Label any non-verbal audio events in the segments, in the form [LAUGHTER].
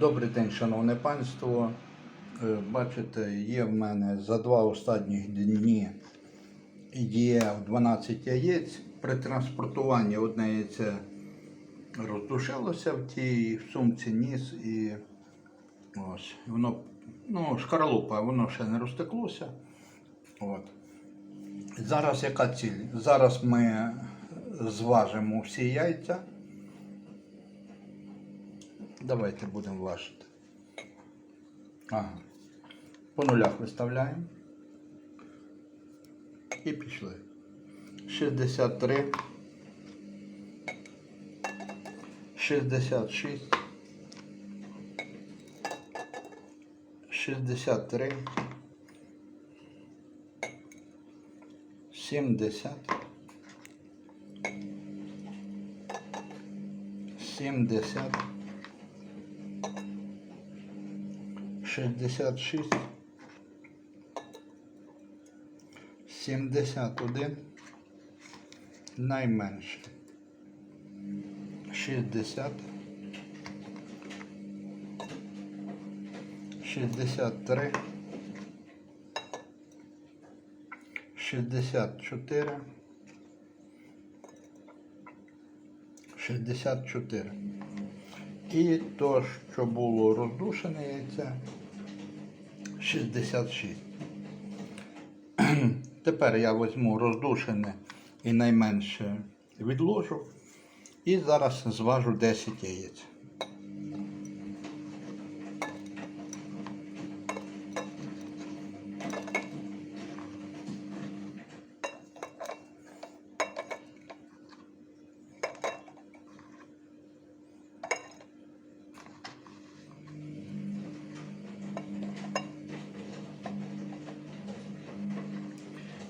Добрий день, шановне панство. Е, Бачите, є в мене за два останніх дні є 12 яєць. При транспортуванні одне яйце роздушилося в тій сумці ніс і ось воно, ну, шкарлупа, воно ще не розтеклося. От. Зараз яка ціль? Зараз ми зважимо всі яйця. Давайте будемо важити. Ага. По нулях виставляємо. І пішли. 63. 66. 63. 70. 70. 66, 71, найменше. 60, 63, 64, 64. І то, що було роздушене яйце, 66. [CLEARS THROAT] Тепер я візьму роздушене і найменше відложу. І зараз зважу 10 яєць.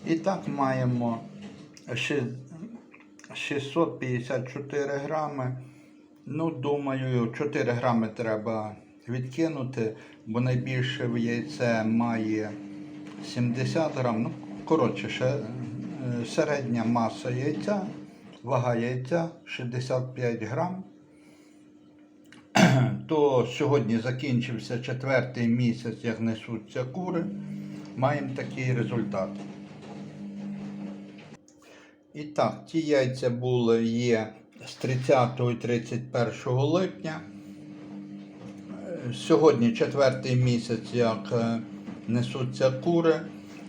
І так маємо 654 грами. Ну, думаю, 4 грами треба відкинути, бо найбільше в яйце має 70 грам. Ну, коротше, ще, е, середня маса яйця, вага яйця 65 грам. [CLEARS THROAT] То сьогодні закінчився четвертий місяць, як несуться кури. Маємо такий результат. І так, ті яйця були є з 30 і 31 липня. Е, Сьогодні четвертий місяць, як е, несуться кури.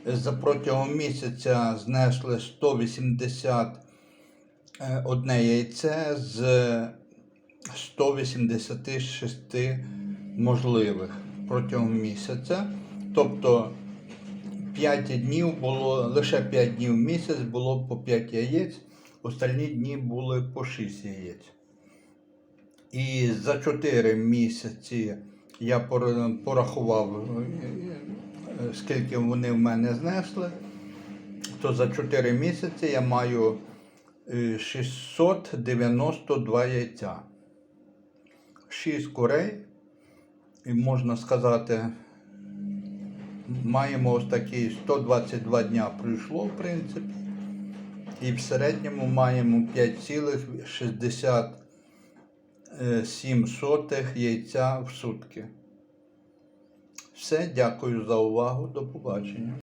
За протягом місяця знесли 181 яйце з 186 можливих протягом місяця. Тобто 5 днів було, лише 5 днів в місяць було по 5 яєць, остальні дні були по 6 яєць. І за 4 місяці я порахував, е, е, скільки вони в мене знесли, то за 4 місяці я маю е, 692 яйця. 6 курей, і можна сказати, маємо ось такі 122 дня пройшло, в принципі. І в середньому маємо 5,67 яйця в сутки. Все, дякую за увагу. До побачення.